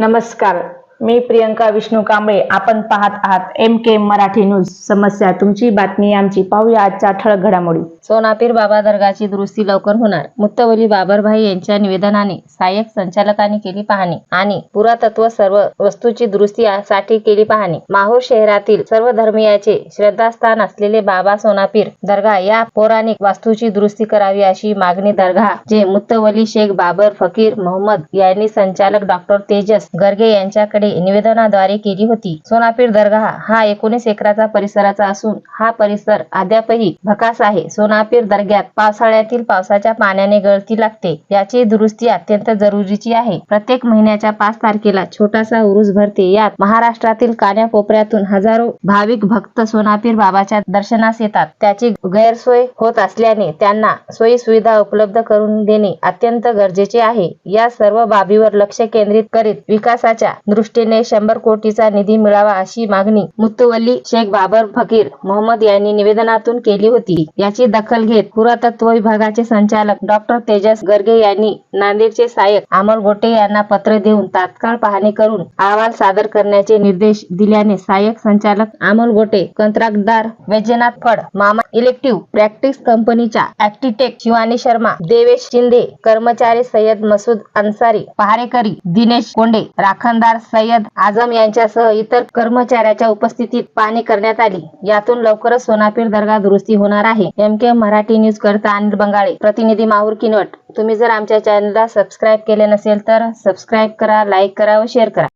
नमस्कार. मी प्रियंका विष्णू कांबळे आपण पाहत आहात एम के मराठी न्यूज समस्या तुमची बातमी आमची. पाहूया आजच्या ठळक घडामोडी. सोनापीर बाबा दर्गाची दुरुस्ती लवकर होणार. मुत्तवली बाबरभाई यांच्या निवेदनाने सहाय्यक संचालकांनी केली पाहणी आणि पुरातत्व सर्व वस्तूची दुरुस्ती साठी केली पाहणी. माहूर शहरातील सर्व धर्मीयाचे श्रद्धास्थान असलेले बाबा सोनापीर दर्गा या पौराणिक वास्तूची दुरुस्ती करावी अशी मागणी दर्गा जे मुत्तवली शेख बाबर फकीर मोहम्मद यांनी संचालक डॉक्टर तेजस गर्गे यांच्याकडे निवेदनाद्वारे केली होती. सोनापीर दर्गा हा एकोणीस एकराचा परिसराचा असून हा परिसर अद्यापही भकास आहे. सोनापीर दर्ग्यात पावसाळ्यातील पावसाच्या पाण्याने गळती लागते. याची दुरुस्ती अत्यंत जरुरीची आहे. प्रत्येक महिन्याच्या पाच तारखेला छोटासा उरुस भरते. यात महाराष्ट्रातील कान्याकोपऱ्यातून हजारो भाविक भक्त सोनापीर बाबाच्या दर्शनास येतात. त्याची गैरसोय होत असल्याने त्यांना सोयी सुविधा उपलब्ध करून देणे अत्यंत गरजेचे आहे. या सर्व बाबीवर लक्ष केंद्रित करीत विकासाच्या दृष्टी दृष्टीने शंभर कोटीचा निधी मिळावा अशी मागणी मुत्तवल्ली शेख बाबर फकीर मोहम्मद यांनी निवेदनातून केली होती. याची दखल घेत पुरातत्व विभागाचे संचालक डॉक्टर तेजस गर्गे यांनी नांदेडचे सहाय्यक अमोल गोटे यांना पत्र देऊन तात्काळ पाहणी करून अहवाल सादर करण्याचे निर्देश दिल्याने सहाय्यक संचालक अमोल गोटे कंत्राटदार वैजनाथ फड मामा इलेक्टिव्ह प्रॅक्टिस कंपनीच्या ऍक्टिटेक शिवानी शर्मा देवेश शिंदे कर्मचारी सय्यद मसूद अन्सारी पहारेकरी दिनेश कोंडे राखणदार सय्यद आझम यांच्यासह इतर कर्मचाऱ्याच्या उपस्थितीत पाणी करण्यात आली. यातून लवकरच सोनापीर दर्गा दुरुस्ती होणार आहे. एम के मराठी न्यूज करता अनिल बंगाळे. प्रतिनिधी माहूर किनवट. तुम्ही जर आमच्या चॅनलला सबस्क्राईब केले नसेल तर सबस्क्राईब करा लाईक करा व शेअर करा.